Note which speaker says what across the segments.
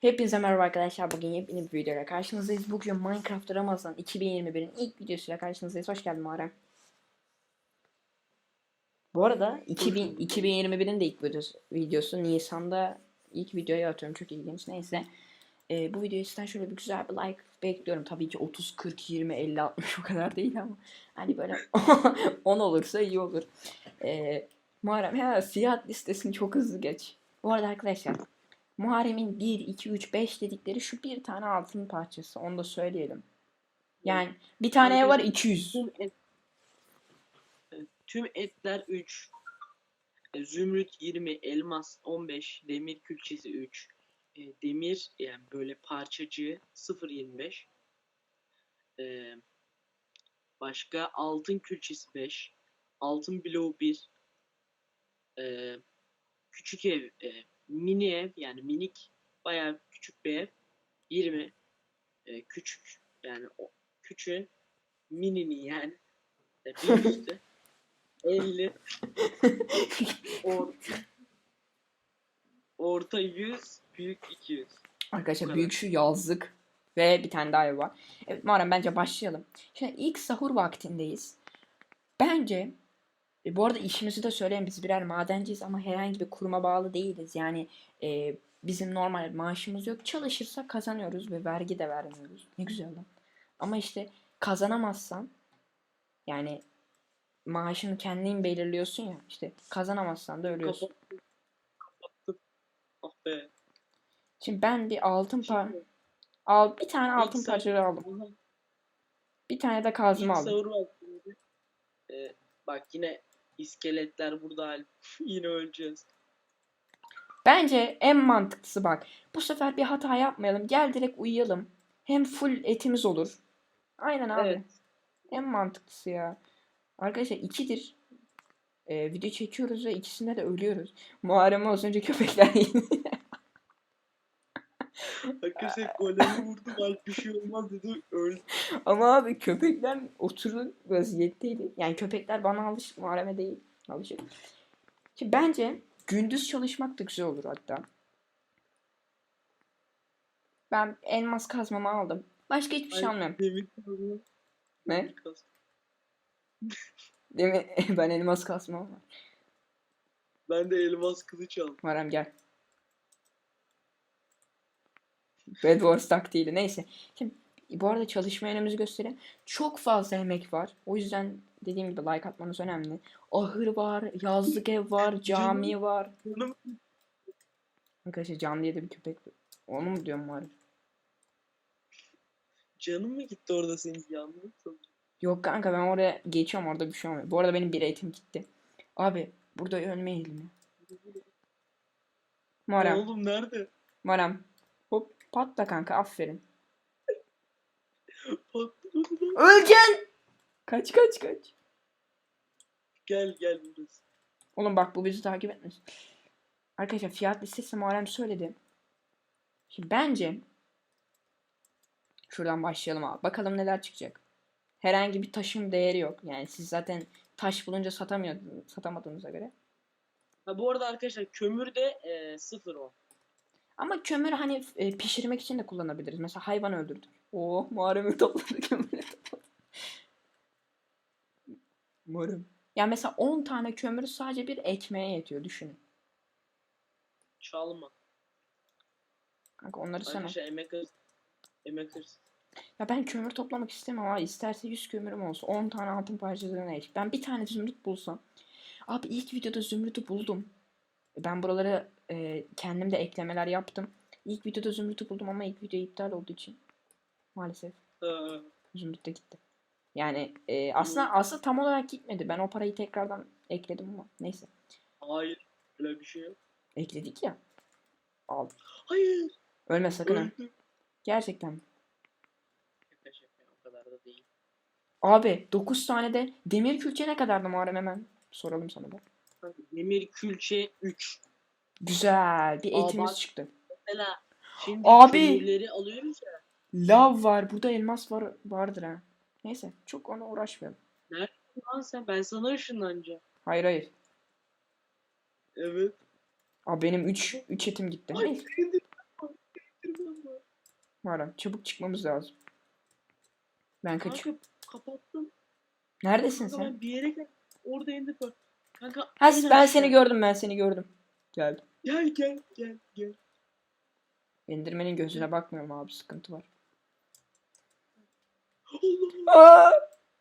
Speaker 1: Hepinize merhaba arkadaşlar. Bugün yepyeni bir videoyla karşınızdayız. Bugün Minecraft Ramazan 2021'in ilk videosuyla karşınızdayız. Hoş geldin Muharrem. Bu arada 2000, 2021'in de ilk videosu, videosu Nisan'da ilk videoyu atıyorum. Çok ilginç. Neyse. Ee, bu videoyu sizden şöyle bir güzel bir like bekliyorum. Tabii ki 30, 40, 20, 50, 60 o kadar değil ama hani böyle 10 olursa iyi olur. Ee, Muharrem ya siyah listesini çok hızlı geç. Bu arada arkadaşlar Muharrem'in 1, 2, 3, 5 dedikleri şu bir tane altın parçası. Onu da söyleyelim. Yani bir taneye var 200.
Speaker 2: Tüm, et, tüm etler 3. Zümrüt 20, elmas 15, demir külçesi 3. E, demir yani böyle parçacığı 0.25. E, başka altın külçesi 5. Altın bloğu 1. E, küçük ev, e, mini ev yani minik bayağı küçük bir ev 20. E, küçük yani o küçüğün minini yani e, bir üstü 50 orta, orta 100 büyük 200
Speaker 1: Arkadaşlar büyük şu yazlık ve bir tane daha ev var. Evet Muharrem bence başlayalım. Şimdi ilk sahur vaktindeyiz. Bence e, bu arada işimizi de söyleyeyim biz birer madenciyiz ama herhangi bir kuruma bağlı değiliz. Yani e, bizim normal maaşımız yok. Çalışırsak kazanıyoruz ve vergi de vermiyoruz. Ne güzel lan. Ama işte kazanamazsan yani maaşını kendin belirliyorsun ya işte kazanamazsan da ölüyorsun.
Speaker 2: kapattım kapattım ah be
Speaker 1: Şimdi ben bir altın par al bir tane altın parçası aldım. Bir tane de kazma aldım.
Speaker 2: sahur vaktinde e, bak yine iskeletler burada yine öleceğiz
Speaker 1: Bence en mantıklısı bak. Bu sefer bir hata yapmayalım. Gel direkt uyuyalım. Hem full etimiz olur. Aynen abi.
Speaker 2: evet
Speaker 1: En mantıklısı ya. Arkadaşlar ikidir. Ee, video çekiyoruz ve ikisinde de ölüyoruz. Muharrem az önce köpekler yedi.
Speaker 2: Arkadaşlar golemi vurdum Alp bir şey olmaz dedi öldü
Speaker 1: Ama abi köpekler oturun vaziyetteydi. Yani köpekler bana alışık. Muharrem'e değil. Alışık. Şimdi bence gündüz çalışmak da güzel olur hatta. Ben elmas kazmamı aldım. Başka hiçbir şey almıyorum.
Speaker 2: demir kazma.
Speaker 1: Ne?
Speaker 2: Demir?
Speaker 1: Ben elmas kasmam var.
Speaker 2: Ben de elmas kılıç aldım.
Speaker 1: Muharrem gel. Bed Wars taktiğiyle. Neyse. Şimdi bu arada çalışma yönümüzü göstereyim. Çok fazla emek var. O yüzden dediğim gibi like atmanız önemli. Ahır var, yazlık ev var, cami var. Arkadaşlar Can diye de bir köpek. Onu mu diyorum Muharrem?
Speaker 2: Canım mı gitti orada senin sanırım.
Speaker 1: Yok kanka ben oraya geçiyorum orada bir şey olmuyor. Bu arada benim bir eğitim gitti. Abi burada ölmeyelim ya. Muharrem.
Speaker 2: Oğlum nerede?
Speaker 1: Muharrem. Patla kanka aferin. Öleceksin. Kaç kaç kaç.
Speaker 2: Gel gel burası.
Speaker 1: Oğlum bak bu bizi takip etmesin. Arkadaşlar fiyat listesi Muharrem söyledi. Şimdi bence şuradan başlayalım abi. Bakalım neler çıkacak. Herhangi bir taşın değeri yok. Yani siz zaten taş bulunca satamıyordunuz, satamadığınıza göre.
Speaker 2: Ha bu arada arkadaşlar kömür de e, 0 o.
Speaker 1: Ama kömür hani e, pişirmek için de kullanabiliriz. Mesela hayvan öldürdük. Oo Muharrem'i topladı kömürü topladı. Muharrem. Ya mesela 10 tane kömür sadece bir ekmeğe yetiyor düşünün.
Speaker 2: Çalma.
Speaker 1: Kanka onları sana.
Speaker 2: Arkadaşlar emek hırs. Emek hırs.
Speaker 1: Ya ben kömür toplamak istemem ama isterse 100 kömürüm olsa 10 tane altın parçasına eş. Ben bir tane zümrüt bulsam. Abi ilk videoda zümrütü buldum. Ben buraları e, kendim de eklemeler yaptım. İlk videoda zümrütü buldum ama ilk video iptal olduğu için maalesef
Speaker 2: Ha,
Speaker 1: zümrüt de gitti. Yani e, aslında aslında tam olarak gitmedi. Ben o parayı tekrardan ekledim ama neyse.
Speaker 2: hayır. Öyle bir şey yok.
Speaker 1: Ekledik ya. Al.
Speaker 2: Hayır.
Speaker 1: Ölme sakın ha.
Speaker 2: Öldüm.
Speaker 1: Gerçekten. mi?
Speaker 2: Şaka şaka o kadar da değil.
Speaker 1: Abi 9 tane de demir külçe ne kadardı Muharrem hemen soralım sana da.
Speaker 2: Demir külçe 3.
Speaker 1: Güzel. Bir
Speaker 2: Aa,
Speaker 1: etimiz
Speaker 2: bak.
Speaker 1: çıktı.
Speaker 2: Mesela şimdi
Speaker 1: Abi!
Speaker 2: kömürleri alıyoruz ya.
Speaker 1: Lav var. Burada elmas var vardır ha. Neyse. Çok ona uğraşmayalım.
Speaker 2: Lan sen ben sana ışınlanacağım.
Speaker 1: Hayır hayır.
Speaker 2: Evet.
Speaker 1: Abi benim 3 3 etim gitti.
Speaker 2: Ay
Speaker 1: Neyse.
Speaker 2: senin de
Speaker 1: Muharrem çabuk çıkmamız lazım. Ben kaçıyorum.
Speaker 2: Kanka kapattım.
Speaker 1: Neredesin
Speaker 2: Kanka
Speaker 1: sen?
Speaker 2: ben bir yere gel. Orada ender pearl. Kanka
Speaker 1: Ha
Speaker 2: en
Speaker 1: ben seni gördüm ben seni gördüm. Geldim.
Speaker 2: Gel gel gel gel.
Speaker 1: Endirmenin gözüne bakmıyorum abi sıkıntı var.
Speaker 2: Allah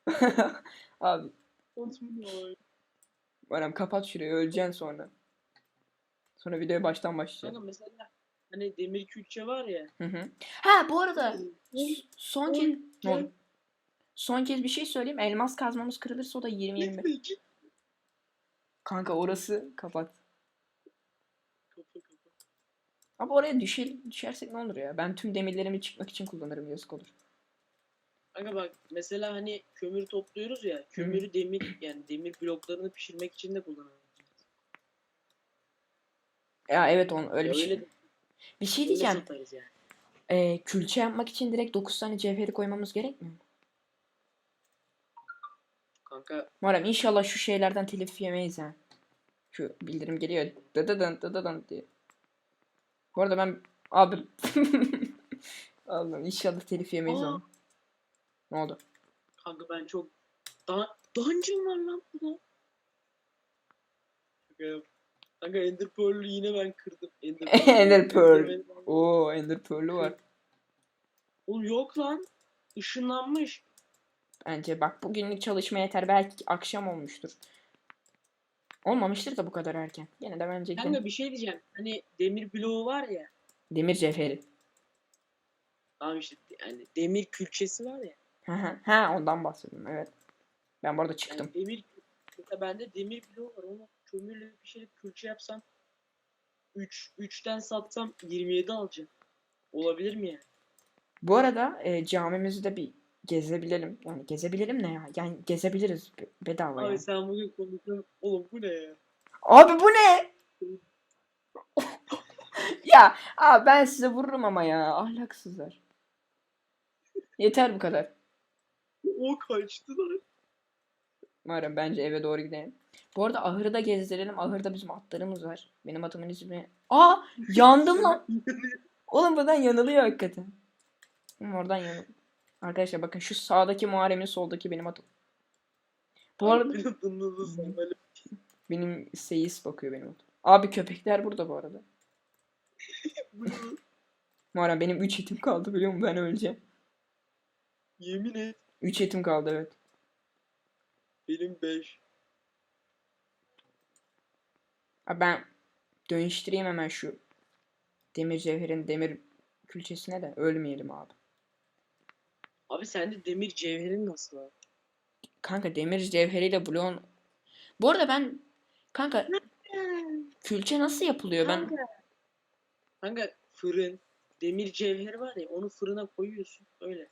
Speaker 1: abi. Muharrem kapat şurayı öleceksin sonra. Sonra videoya baştan
Speaker 2: Kanka
Speaker 1: başlayalım.
Speaker 2: mesela hani demir külçe var ya.
Speaker 1: Hı hı. Ha bu arada son kez? Son kez bir şey söyleyeyim. Elmas kazmamız kırılırsa o da 20 25. Kanka orası kapat.
Speaker 2: Kapa kapa.
Speaker 1: Ama oraya düşer, düşersek ne olur ya? Ben tüm demirlerimi çıkmak için kullanırım yazık olur.
Speaker 2: Kanka bak mesela hani kömür topluyoruz ya. Kömürü demir yani demir bloklarını pişirmek için de kullanıyoruz.
Speaker 1: Ya evet on öyle
Speaker 2: Ya
Speaker 1: bir şey.
Speaker 2: öyle,
Speaker 1: Bir şey
Speaker 2: öyle
Speaker 1: diyeceğim.
Speaker 2: satarız yani.
Speaker 1: Ee, külçe yapmak için direkt 9 tane cevheri koymamız gerekmiyor mu?
Speaker 2: Kanka
Speaker 1: Muharrem inşallah şu şeylerden telif yemeyiz ha. Şu bildirim geliyor. Dıdıdın dıdıdın diye. Bu arada ben abi Allah'ım inşallah telif yemeyiz
Speaker 2: Aa.
Speaker 1: onu. Ne oldu?
Speaker 2: kanka ben çok da dungeon var lan burada. Kanka Ender Pearl'ü yine ben kırdım. Ender
Speaker 1: Ender Pearl. Oo Ender Pearl'ü var.
Speaker 2: Oğlum yok lan. Işınlanmış.
Speaker 1: Bence bak bugünlük çalışma yeter. Belki akşam olmuştur. Olmamıştır da bu kadar erken. Yine de bence.
Speaker 2: Kanka bir şey diyeceğim. Hani demir bloğu var ya.
Speaker 1: Demir cevheri.
Speaker 2: Tamam işte yani demir külçesi var ya.
Speaker 1: Ha ondan bahsediyorum evet. Ben bu arada
Speaker 2: Yani
Speaker 1: çıktım.
Speaker 2: demir mesela bende demir bloğu var onu kömürle pişirip külçe yapsam 3 3'ten satsam 27 alacağım. Olabilir mi yani?
Speaker 1: Bu arada e, camimizi de bir gezebilelim. Yani gezebilelim ne ya? Yani gezebiliriz be- bedava
Speaker 2: Abi
Speaker 1: yani.
Speaker 2: sen bugün konuşuyorsun. Oğlum bu ne ya?
Speaker 1: Abi bu ne? ya abi ben size vururum ama ya ahlaksızlar. Yeter bu kadar.
Speaker 2: O kaçtı lan.
Speaker 1: Umarım bence eve doğru gidelim. Bu arada ahırı da gezdirelim. Ahırda bizim atlarımız var. Benim atımın ismi... Aa yandım lan. Oğlum buradan yanılıyor hakikaten. Oradan yanıl. Arkadaşlar bakın şu sağdaki Muharrem'in soldaki benim atım. Bu arada
Speaker 2: Benim
Speaker 1: seyis bakıyor benim atım. Abi köpekler burada bu arada. Muharrem benim 3 etim kaldı biliyor musun? Ben öleceğim.
Speaker 2: Yemin et.
Speaker 1: 3 etim kaldı evet.
Speaker 2: Benim 5.
Speaker 1: Abi ben dönüştüreyim hemen şu demir cevherin demir külçesine de ölmeyelim abi.
Speaker 2: Abi sende demir cevherin nasıl var?
Speaker 1: Kanka demir cevheriyle bloğun... Bu arada ben... Kanka külçe nasıl yapılıyor? Ben
Speaker 2: Kanka. Kanka fırın. Demir cevheri var ya onu fırına koyuyorsun. Öyle.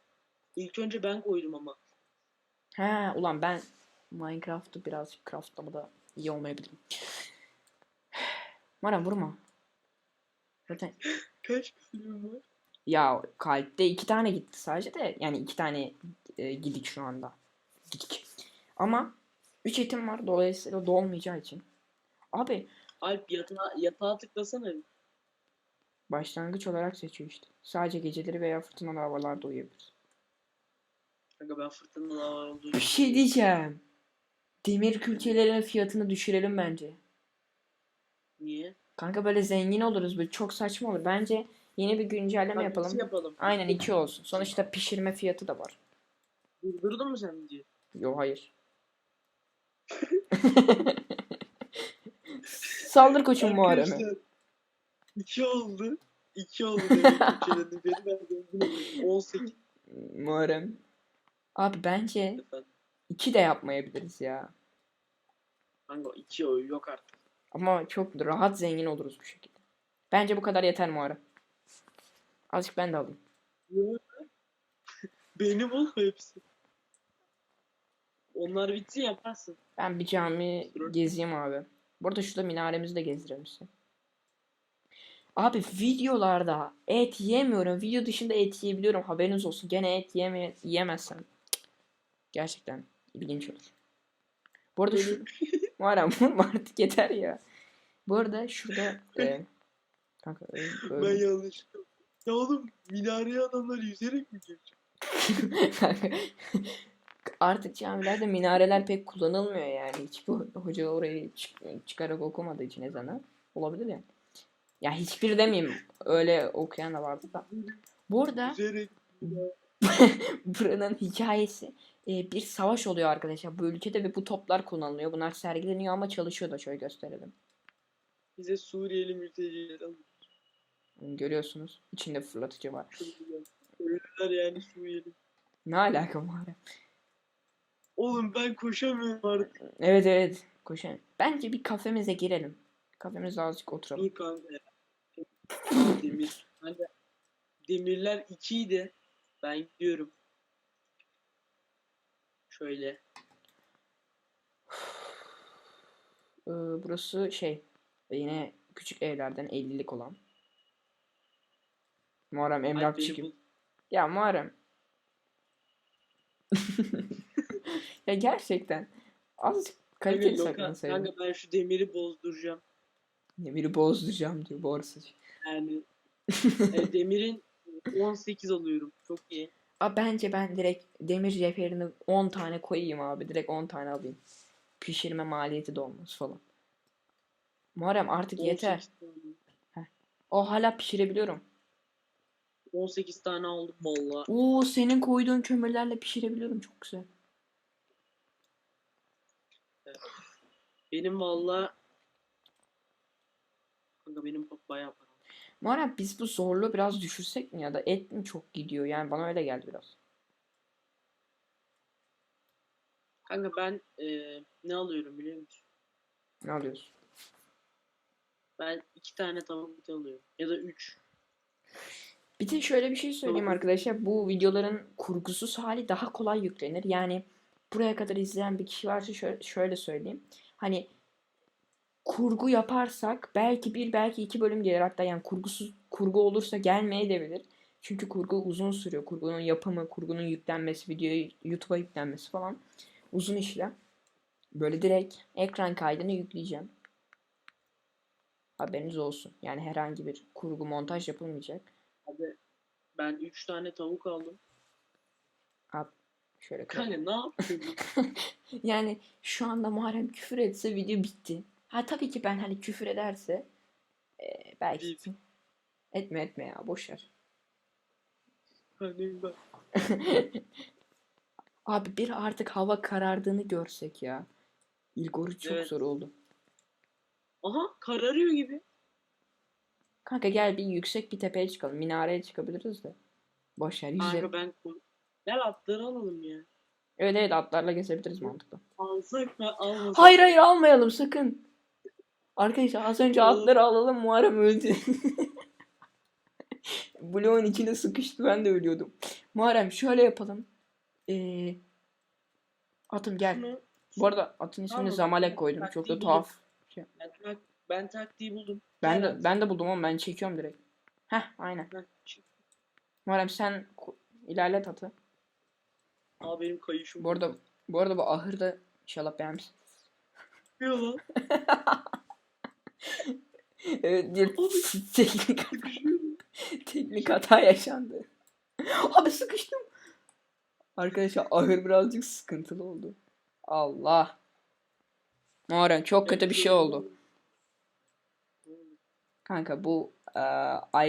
Speaker 2: İlk önce ben koydum ama.
Speaker 1: He ulan ben Minecraft'ı birazcık craftlamada iyi olmayabilirim. Maram vurma. Zaten
Speaker 2: Kaç film var?
Speaker 1: Ya kalpte iki tane gitti sadece de yani iki tane e, gidik şu anda. Gidik. Ama üç etim var dolayısıyla dolmayacağı için. Abi
Speaker 2: Alp yatağa, yatağa tıklasana.
Speaker 1: başlangıç olarak seçiyor işte. Sadece geceleri veya fırtınalı havalarda uyuyabiliriz.
Speaker 2: Kanka ben fırtınalı hava olduğu
Speaker 1: Bir şey diyeceğim. Demir külçelerinin fiyatını düşürelim bence.
Speaker 2: Niye?
Speaker 1: Kanka böyle zengin oluruz. Böyle çok saçma olur. Bence yeni bir güncelleme
Speaker 2: Kanka
Speaker 1: yapalım.
Speaker 2: yapalım?
Speaker 1: Aynen iki olsun. Sonuçta pişirme fiyatı da var.
Speaker 2: Durdurdun mu sen videoyu?
Speaker 1: Yo hayır. Saldır koçum Muharrem'e.
Speaker 2: İki oldu. İki oldu demek Türkiye'nin. Beni ben zengin oldum. 18
Speaker 1: Muharrem. Abi bence
Speaker 2: efendim.
Speaker 1: iki de yapmayabiliriz ya.
Speaker 2: Kanka iki yok artık.
Speaker 1: Ama çok rahat zengin oluruz bu şekilde. Bence bu kadar yeter Muharrem. Azıcık ben de alayım.
Speaker 2: Benim oğlum hepsi. Onlar bitsin yaparsın.
Speaker 1: Ben bir cami gezeyim abi. Bu arada şurada minaremizi de gezdirelim size. Abi videolarda et yemiyorum. Video dışında et yiyebiliyorum. Haberiniz olsun. Gene et yeme yiyemezsem. cık, Gerçekten ilginç olur. Bu arada şu... Muharrem vurma artık yeter ya. Bu arada şurada... e, kanka öyle,
Speaker 2: Ben
Speaker 1: öyle.
Speaker 2: yanlış. Ya oğlum minareye adamlar yüzerek mi geçiyor?
Speaker 1: Artık camilerde minareler pek kullanılmıyor yani. Hiçbir hoca orayı çık- çıkarak okumadığı için ezanı. Olabilir ya. Ya hiçbir demeyeyim. Öyle okuyan da vardı da. Burada
Speaker 2: Yüzerek.
Speaker 1: buranın hikayesi e, bir savaş oluyor arkadaşlar bu ülkede ve bu toplar kullanılıyor. Bunlar sergileniyor ama çalışıyor da şöyle gösterelim.
Speaker 2: Bize Suriyeli mülteciler alın.
Speaker 1: Görüyorsunuz. içinde fırlatıcı var.
Speaker 2: Ölüler yani Suriyeli.
Speaker 1: Ne alaka var?
Speaker 2: Oğlum ben koşamıyorum artık.
Speaker 1: Evet evet. Koşun. Bence bir kafemize girelim. Kafemizde azıcık oturalım.
Speaker 2: İyi kanka ya. Demir. Kanka, demirler 2 idi. Ben gidiyorum. Şöyle.
Speaker 1: Ee, burası şey yine küçük evlerden 50'lik olan. Muharrem emlakçı gibi. Ya Muharrem. ya gerçekten azıcık kaliteli
Speaker 2: loka-
Speaker 1: saklansaydın.
Speaker 2: kanka ben şu demiri bozduracağım.
Speaker 1: Demiri bozduracağım diyor borsa.
Speaker 2: Yani e, demirin 18 alıyorum. Çok iyi.
Speaker 1: Aa, bence ben direkt demir cevherini 10 tane koyayım abi. Direkt 10 tane alayım. Pişirme maliyeti de olmaz falan. Muharrem artık yeter.
Speaker 2: 18 tane.
Speaker 1: O hala pişirebiliyorum.
Speaker 2: 18 tane aldım valla.
Speaker 1: Oo senin koyduğun kömürlerle pişirebiliyorum. Çok güzel.
Speaker 2: Benim valla Kanka benim bayağı para.
Speaker 1: Muharrem biz bu zorluğu biraz düşürsek mi ya da et mi çok gidiyor? Yani bana öyle geldi biraz.
Speaker 2: Kanka ben e, ne alıyorum biliyor musun?
Speaker 1: Ne alıyorsun?
Speaker 2: Ben iki tane tavuk alıyorum. Ya da üç.
Speaker 1: Bir de şöyle bir şey söyleyeyim arkadaşlar. Bu videoların kurgusuz hali daha kolay yüklenir. Yani buraya kadar izleyen bir kişi varsa şöyle, şöyle söyleyeyim. Hani kurgu yaparsak belki bir belki iki bölüm gelir. Hatta yani kurgusuz kurgu olursa gelmeye de bilir. Çünkü kurgu uzun sürüyor. Kurgunun yapımı, kurgunun yüklenmesi, videoyu YouTube'a yüklenmesi falan uzun işlem. Böyle direkt ekran kaydını yükleyeceğim. Haberiniz olsun. Yani herhangi bir kurgu montaj yapılmayacak.
Speaker 2: Abi ben üç tane tavuk aldım.
Speaker 1: Şöyle koy-
Speaker 2: Kanka ne yapıyorsun?
Speaker 1: Yani şu anda Muharrem küfür etse video bitti. Ha tabii ki ben hani küfür ederse e, belki
Speaker 2: Bip.
Speaker 1: etme etme ya boş ver.
Speaker 2: Hani ben
Speaker 1: Abi bir artık hava karardığını görsek ya. İlk oruç çok
Speaker 2: Evet.
Speaker 1: zor oldu.
Speaker 2: Aha kararıyor gibi.
Speaker 1: Kanka gel bir yüksek bir tepeye çıkalım. Minareye çıkabiliriz de. Boş yüzelim.
Speaker 2: Kanka ben Gel atları alalım ya.
Speaker 1: Öyle öyle atlarla gezebiliriz mantıklı.
Speaker 2: Alsak mı almasak
Speaker 1: Hayır hayır almayalım sakın. Arkadaşlar az önce atları alalım Muharrem öldü. Bloğun içine sıkıştı ben de ölüyordum. Muharrem şöyle yapalım. Ee, atım gel. Bu arada atın ismini Zamalek koydum. Çok da tuhaf.
Speaker 2: Tak, ben taktiği buldum.
Speaker 1: Ben de ben de buldum ama ben çekiyorum direkt. Heh aynen.
Speaker 2: Heh,
Speaker 1: Muharrem sen ilerlet atı.
Speaker 2: Aa benim kayışım.
Speaker 1: Bu arada bu arada bu ahırda inşallah beğenmişsin.
Speaker 2: Yapıyor lan.
Speaker 1: Evet bir teknik,
Speaker 2: Sıkışıyorum.
Speaker 1: teknik hata yaşandı. Abi sıkıştım. Arkadaşlar ahır birazcık sıkıntılı oldu. Allah. Muharrem çok kötü bir şey oldu. Kanka bu e,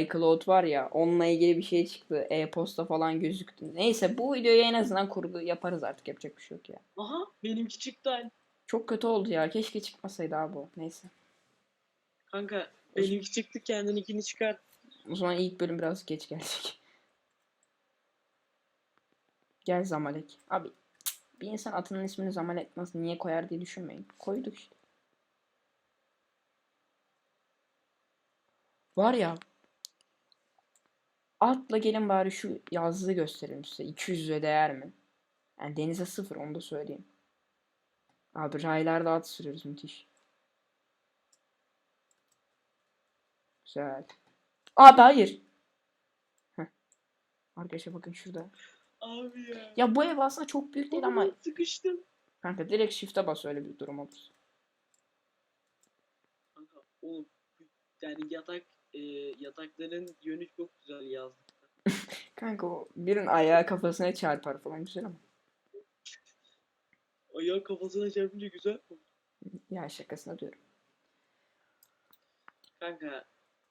Speaker 1: iCloud var ya onunla ilgili bir şey çıktı. E-posta falan gözüktü. Neyse bu videoya en azından kurgu yaparız artık yapacak bir şey yok ya.
Speaker 2: Aha benimki çıktı. Alp.
Speaker 1: Çok kötü oldu ya. Keşke çıkmasaydı abi bu. Neyse.
Speaker 2: Kanka benimki çıktı kendininkini çıkar.
Speaker 1: O zaman ilk bölüm biraz geç gelecek. Gel Zamalek. Abi bir insan atının ismini Zamalek nasıl niye koyar diye düşünmeyin. Koyduk işte. Var ya atla gelin bari şu yazdığı göstereyim size. 200 lira değer mi? Yani denize sıfır onu da söyleyeyim. Abi raylarda at sürüyoruz müthiş. Güzel. Abi hayır. Heh. Arkadaşlar bakın şurada.
Speaker 2: Abi ya.
Speaker 1: Ya bu ev aslında çok büyük değil ama
Speaker 2: sıkıştım.
Speaker 1: kanka direkt shift'e bas öyle bir durum olur.
Speaker 2: Kanka oğlum yani yatak e, yatakların yönü çok güzel yaz
Speaker 1: Kanka o birinin ayağı kafasına çarpar falan güzel ama.
Speaker 2: Ayağı kafasına çarpınca güzel mi?
Speaker 1: Ya şakasına diyorum.
Speaker 2: Kanka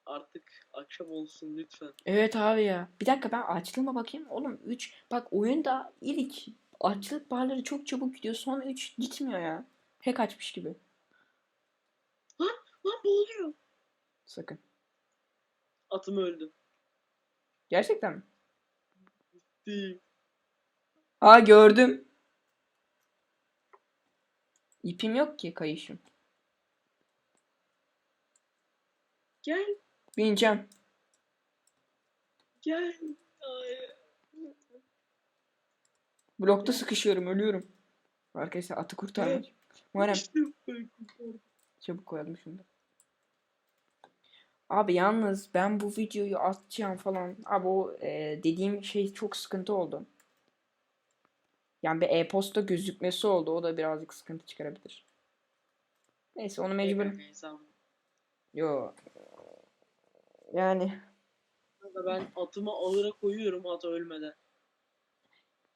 Speaker 2: artık akşam olsun lütfen.
Speaker 1: Evet abi ya. Bir dakika ben açlığıma bakayım. Oğlum 3 bak oyunda ilk açlık barları çok çabuk gidiyor. Son 3 gitmiyor ya. Hack açmış gibi.
Speaker 2: Lan boğuluyor.
Speaker 1: Sakın.
Speaker 2: Atım öldü.
Speaker 1: Gerçekten mi?
Speaker 2: Değil.
Speaker 1: Aa gördüm. İpim yok ki kayışım.
Speaker 2: Gel
Speaker 1: Bineceğim.
Speaker 2: gel. Ay.
Speaker 1: Blokta sıkışıyorum ölüyorum. Arkadaşlar atı kurtarmak. Muharrem çabuk koyalım şunu. Abi yalnız ben bu videoyu atacağım falan. Abi o e, dediğim şey çok sıkıntı oldu. Yani bir e-posta gözükmesi oldu. O da birazcık sıkıntı çıkarabilir. Neyse onu mecbur. Yo. Yani
Speaker 2: ben atımı ahıra koyuyorum at ölmeden.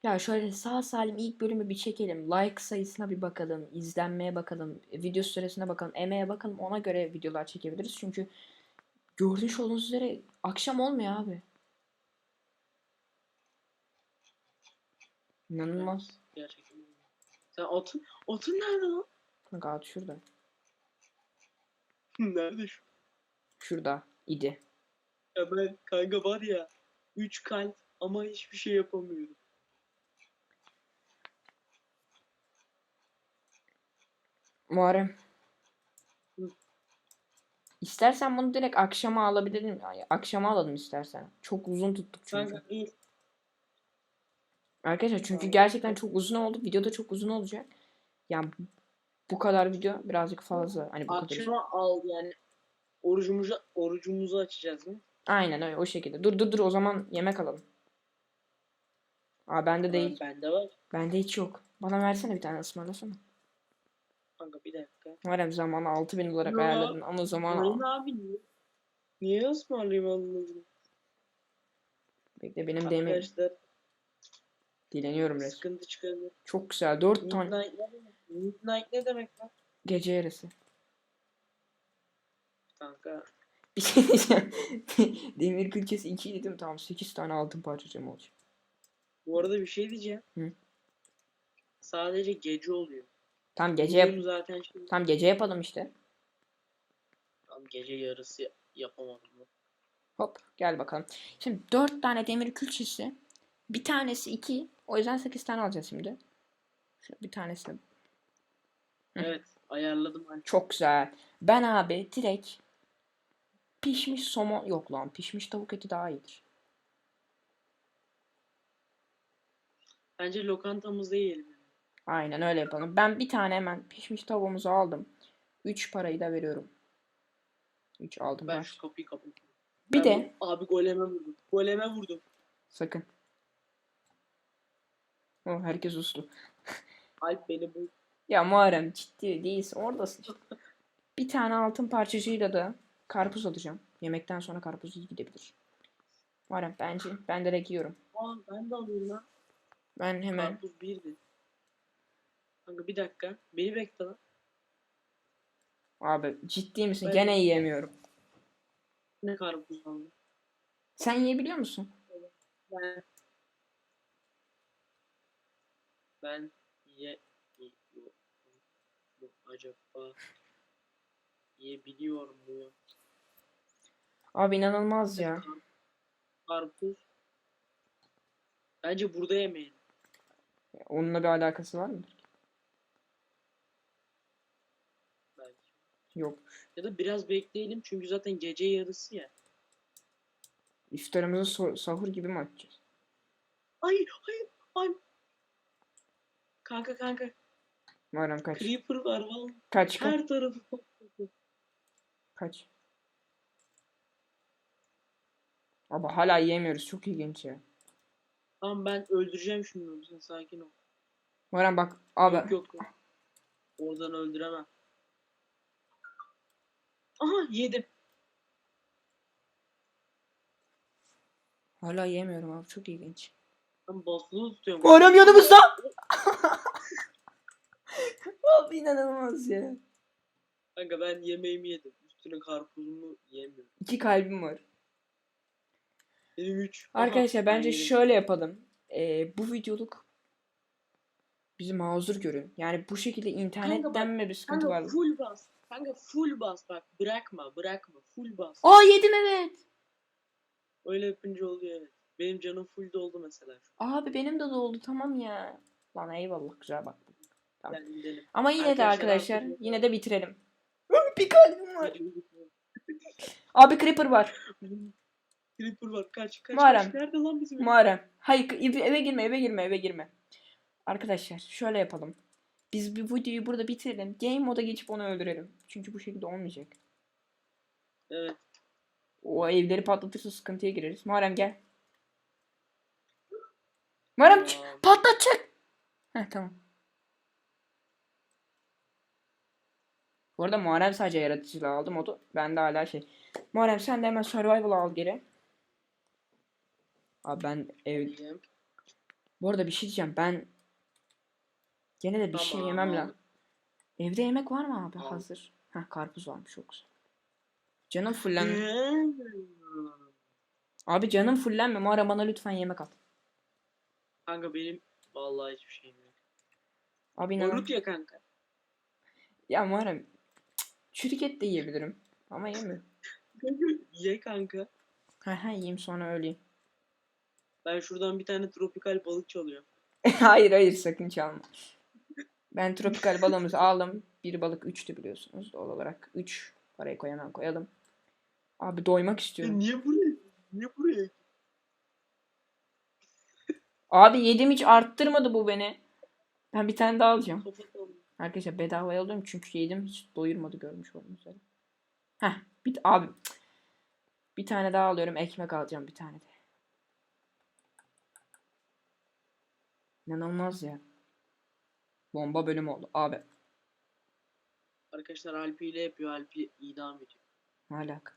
Speaker 1: ya şöyle sağ salim ilk bölümü bir çekelim. Like sayısına bir bakalım. izlenmeye bakalım. Video süresine bakalım. Emeğe bakalım. Ona göre videolar çekebiliriz. Çünkü görmüş olduğunuz üzere akşam olmuyor abi. İnanılmaz.
Speaker 2: Gerçekten. Sen atın, atın nerede lan?
Speaker 1: Kanka at şurada.
Speaker 2: nerede şu?
Speaker 1: Şurada idi.
Speaker 2: Ya ben kanka var ya 3 kalp ama hiçbir şey yapamıyorum.
Speaker 1: Muharrem. İstersen bunu direkt akşama alabilirim. Ay, Akşama alalım istersen. Çok uzun tuttuk çünkü.
Speaker 2: Kanka.
Speaker 1: Arkadaşlar çünkü gerçekten çok uzun oldu. Video da çok uzun olacak. Yani bu kadar video birazcık fazla. Hani bu kadar.
Speaker 2: Akşama al yani orucumuzu orucumuzu açacağız mı?
Speaker 1: Aynen öyle o şekilde. Dur dur dur o zaman yemek alalım. Aa bende değil.
Speaker 2: Bende var.
Speaker 1: Bende hiç yok. Bana versene bir tane ısmarlasana.
Speaker 2: Kanka bir dakika.
Speaker 1: Muharrem zamanı 6000 olarak
Speaker 2: Yo.
Speaker 1: ayarladın ama zaman
Speaker 2: Aynen abi niye? Niye ısmarlayayım anlamadım.
Speaker 1: bekle benim demir
Speaker 2: Arkadaşlar
Speaker 1: dileniyorum resmen.
Speaker 2: sıkıntı çıkabilir.
Speaker 1: Çok güzel. 4 tane
Speaker 2: Midnight ne demek? Midnight ne demek lan?
Speaker 1: gece yarısı.
Speaker 2: Kanka
Speaker 1: Bir şey diyeceğim. Demir külçesi 2 dedim tamam 8 tane altın parçacığım olacak.
Speaker 2: bu arada bir şey diyeceğim.
Speaker 1: Hı.
Speaker 2: Sadece gece oluyor.
Speaker 1: Tam gece yap
Speaker 2: zaten şimdi
Speaker 1: tam gece yapalım işte.
Speaker 2: tam gece yarısı ya- yapamadım.
Speaker 1: Hop gel bakalım. Şimdi 4 tane demir külçesi. Bir tanesi 2. O yüzden 8 tane alacağız şimdi. Şu bir tanesini. Hı.
Speaker 2: Evet ayarladım ben.
Speaker 1: Çok güzel. Ben abi direkt pişmiş somon yok lan. Pişmiş tavuk eti daha iyidir.
Speaker 2: Bence lokantamızda yiyelim.
Speaker 1: Aynen öyle yapalım. Ben bir tane hemen pişmiş tavuğumuzu aldım. 3 parayı da veriyorum. 3 aldım.
Speaker 2: Ben şu kapıyı kapatıyorum.
Speaker 1: Bir
Speaker 2: Ben
Speaker 1: de
Speaker 2: abi goleme vurdum. Goleme vurdum.
Speaker 1: sakın. Oh, herkes uslu.
Speaker 2: Alp beni bu.
Speaker 1: Ya Muharrem ciddi değilsin. Oradasın. Bir tane altın parçacığıyla da karpuz alacağım. Yemekten sonra karpuz iyi gidebilir. Muharrem bence ben direkt yiyorum.
Speaker 2: Aa ben de alayım lan.
Speaker 1: Ben hemen
Speaker 2: Karpuz birdi. Kanka bir dakika. Beni bekle lan.
Speaker 1: abi ciddi misin?
Speaker 2: Ben-
Speaker 1: Gene yiyemiyorum.
Speaker 2: Ne karpuz aldın?
Speaker 1: Sen yiyebiliyor musun?
Speaker 2: Ben ben ye mu acaba yiyebiliyor muyum?
Speaker 1: Abi inanılmaz ya.
Speaker 2: Karpuz. Bence burada yemeyin.
Speaker 1: Onunla bir alakası var mı?
Speaker 2: Belki.
Speaker 1: Yok.
Speaker 2: Ya da biraz bekleyelim çünkü zaten gece yarısı ya.
Speaker 1: İftarımızı so- sahur gibi mi açacağız?
Speaker 2: Hayır hayır hayır. Kanka kanka.
Speaker 1: Muharrem kaç.
Speaker 2: Creeper var vallahi.
Speaker 1: Kaç kaç.
Speaker 2: Her tarafı.
Speaker 1: Kaç. Abi hala yiyemiyoruz. Çok ilginç ya.
Speaker 2: Tamam ben öldüreceğim şimdi onu. Sen sakin ol.
Speaker 1: Muharrem bak abi.
Speaker 2: Yok yok. yok. Oradan öldüremem. Aha yedim.
Speaker 1: Hala yemiyorum abi çok ilginç.
Speaker 2: Ben basılı tutuyorum.
Speaker 1: Muharrem yanımızda. abi inanılmaz ya.
Speaker 2: Kanka ben yemeğimi yedim. Üstüne karpuzumu yemiyorum.
Speaker 1: İki kalbim var.
Speaker 2: Benim 3.
Speaker 1: Arkadaşlar bence şöyle yapalım. Ee, bu videoluk bizi mazur görün. Yani bu şekilde internetten mi bir sıkıntı
Speaker 2: Kanka
Speaker 1: var?
Speaker 2: full bas. Kanka full bas bak. Bırakma bırakma. Full bas.
Speaker 1: Aa yedim evet.
Speaker 2: Öyle yapınca oluyor evet. Benim canım full doldu mesela.
Speaker 1: Abi benim de doldu tamam ya. Lan eyvallah güzel bak. Tamam.
Speaker 2: Gidelim.
Speaker 1: Ama yine de
Speaker 2: Arkadaşlar, artık-
Speaker 1: yine de bitirelim. bir kalbim var. Abi Creeper var.
Speaker 2: Creeper var. Kaç kaç
Speaker 1: Muharrem.
Speaker 2: kaç. Nerede lan bizim?
Speaker 1: Muharrem. Hayır eve girme eve girme eve girme. Arkadaşlar şöyle yapalım. Biz bir videoyu burada bitirelim. Game moda geçip onu öldürelim. Çünkü bu şekilde olmayacak.
Speaker 2: Evet.
Speaker 1: O evleri patlatırsa sıkıntıya gireriz. Muharrem gel. Muharrem patlatacak. Heh tamam. Bu arada Muharrem sadece yaratıcılığı aldı modu. Ben de hala şey. Muharrem sen de hemen survival al geri. Abi ben ev... Bu arada bir şey diyeceğim. Ben gene de bir şey
Speaker 2: Tamam,
Speaker 1: yemem
Speaker 2: aldım.
Speaker 1: lazım. Evde yemek var mı abi
Speaker 2: Aldım.
Speaker 1: hazır? Heh karpuz varmış çok güzel. Canım fullen. Abi canım fullenme. Muharrem bana lütfen yemek at.
Speaker 2: Kanka benim vallahi hiçbir şeyim yok.
Speaker 1: Abi inan.
Speaker 2: Barut ya kanka.
Speaker 1: Ya Muharrem çürük et de yiyebilirim. Ama yemiyorum.
Speaker 2: Ye kanka.
Speaker 1: Ha ha yiyeyim sonra öleyim.
Speaker 2: Ben şuradan bir tane tropikal balık çalıyorum.
Speaker 1: hayır hayır sakın çalma. Ben tropikal balığımızı aldım. Bir balık 3'tü biliyorsunuz doğal olarak. 3 parayı koyamam koyalım. Abi doymak
Speaker 2: Ya
Speaker 1: istiyorum.
Speaker 2: niye buraya? Niye buraya?
Speaker 1: Abi yedim hiç arttırmadı bu beni. Ben bir tane daha alacağım. Arkadaşlar bedavaya alıyorum çünkü yedim hiç doyurmadı görmüş olduğunuz üzere. Heh bir abi bir tane daha alıyorum ekmek alacağım bir tane de. İnanılmaz ya. Bomba bölümü oldu abi.
Speaker 2: Arkadaşlar Alpi ile yapıyor. Alpi idam ediyor.
Speaker 1: Ne alaka?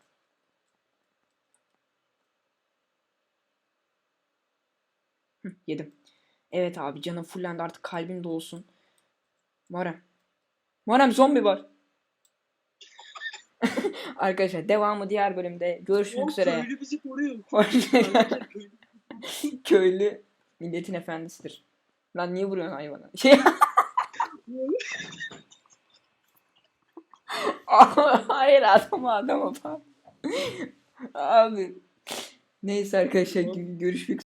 Speaker 1: Hı, yedim. Evet abi canım fullendi artık kalbin dolsun. Muharrem. Muharrem zombi var. Arkadaşlar devamı diğer bölümde görüşmek
Speaker 2: Oğlum
Speaker 1: üzere.
Speaker 2: köylü bizi koruyor.
Speaker 1: Köylü milletin efendisidir. Lan niye vuruyorsun hayvana? Şey... Hayır adama adama bak. Abi. Neyse arkadaşlar görüşmek